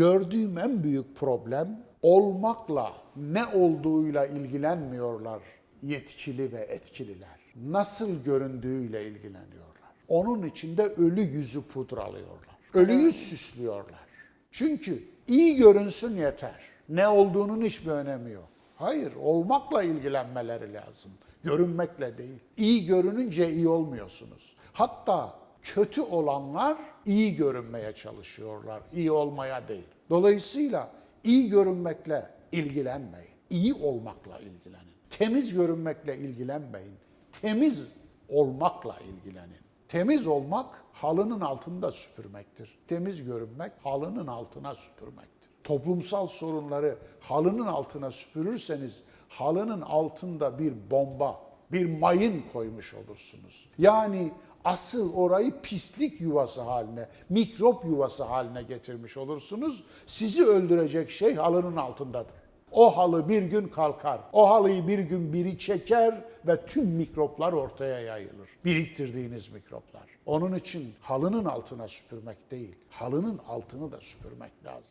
gördüğüm en büyük problem olmakla ne olduğuyla ilgilenmiyorlar yetkili ve etkililer. Nasıl göründüğüyle ilgileniyorlar. Onun içinde ölü yüzü pudralıyorlar. Ölüyü süslüyorlar. Çünkü iyi görünsün yeter. Ne olduğunun hiçbir önemi yok. Hayır, olmakla ilgilenmeleri lazım. Görünmekle değil. İyi görününce iyi olmuyorsunuz. Hatta kötü olanlar iyi görünmeye çalışıyorlar, iyi olmaya değil. Dolayısıyla iyi görünmekle ilgilenmeyin. İyi olmakla ilgilenin. Temiz görünmekle ilgilenmeyin. Temiz olmakla ilgilenin. Temiz olmak halının altında süpürmektir. Temiz görünmek halının altına süpürmektir. Toplumsal sorunları halının altına süpürürseniz halının altında bir bomba, bir mayın koymuş olursunuz. Yani asıl orayı pislik yuvası haline, mikrop yuvası haline getirmiş olursunuz. Sizi öldürecek şey halının altındadır. O halı bir gün kalkar. O halıyı bir gün biri çeker ve tüm mikroplar ortaya yayılır. Biriktirdiğiniz mikroplar. Onun için halının altına süpürmek değil, halının altını da süpürmek lazım.